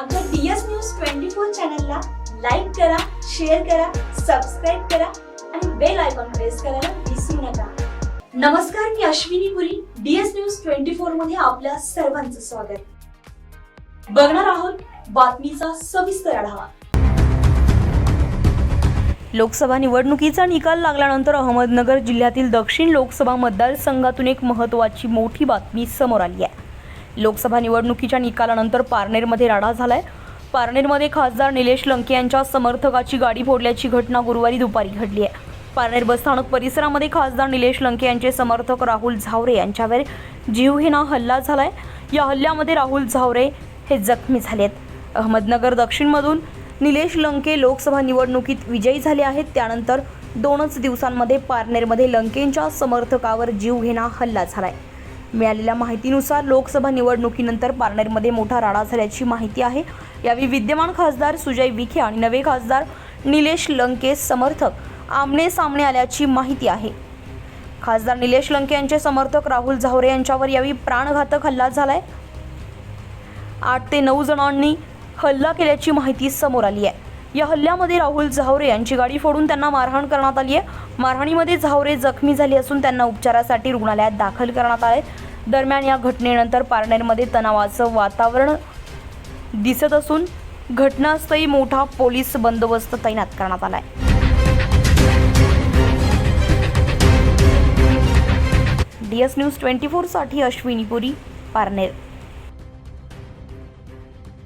आमच्या DS news twenty four चॅनलला like करा शेअर करा सबस्क्राईब करा आणि बेल आयकॉन प्रेस करायला विसरू नका. नमस्कार मी Ashwini Puri DS news twenty फोरमध्ये आपल्या सर्वांचं स्वागत. बघणार आहोत बातमीचा सविस्तर आढावा. लोकसभा निवडणुकीचा निकाल लागल्यानंतर अहमदनगर जिल्ह्यातील दक्षिण लोकसभा मतदारसंघातून एक महत्त्वाची मोठी बातमी समोर आली आहे. लोकसभा निवडणुकीच्या निकालानंतर पारनेरमध्ये राडा झालाय. पारनेरमध्ये खासदार निलेश लंके यांच्या समर्थकाची गाडी फोडल्याची घटना गुरुवारी दुपारी घडली आहे. पारनेर बसस्थानक परिसरामध्ये खासदार निलेश लंके यांचे समर्थक राहुल झावरे यांच्यावर जीवघेणा हल्ला झालाय. या हल्ल्यामध्ये राहुल झावरे हे जखमी झालेत. अहमदनगर दक्षिणमधून निलेश लंके लोकसभा निवडणुकीत विजयी झाले आहेत. त्यानंतर दोनच दिवसांमध्ये पारनेरमध्ये लंकेंच्या समर्थकावर जीवघेणा हल्ला झालाय. मिळालेल्या माहितीनुसार लोकसभा निवडणुकीनंतर पारनेरमध्ये मोठा राडा झाल्याची माहिती आहे. यावेळी विद्यमान खासदार सुजय विखे आणि नवे खासदार निलेश लंके समर्थक आमने सामने आल्याची माहिती आहे. खासदार निलेश लंके यांचे समर्थक राहुल झावरे यांच्यावर यावेळी प्राणघातक हल्ला झालाय. आठ ते नऊ जणांनी हल्ला केल्याची माहिती समोर आली आहे. या हल्ल्यामध्ये राहुल झावरे यांची गाडी फोडून त्यांना मारहाण करण्यात आली आहे. मारहाणीमध्ये झावरे जखमी झाली असून त्यांना उपचारासाठी रुग्णालयात दाखल करण्यात आले. दरम्यान या घटनेनंतर पारनेरमध्ये तणावाचं वातावरण दिसत असून घटनास्थळी मोठा पोलीस बंदोबस्त तैनात करण्यात आलाय. डी एस न्यूज ट्वेंटी फोरसाठी अश्विनी पुरी पारनेर.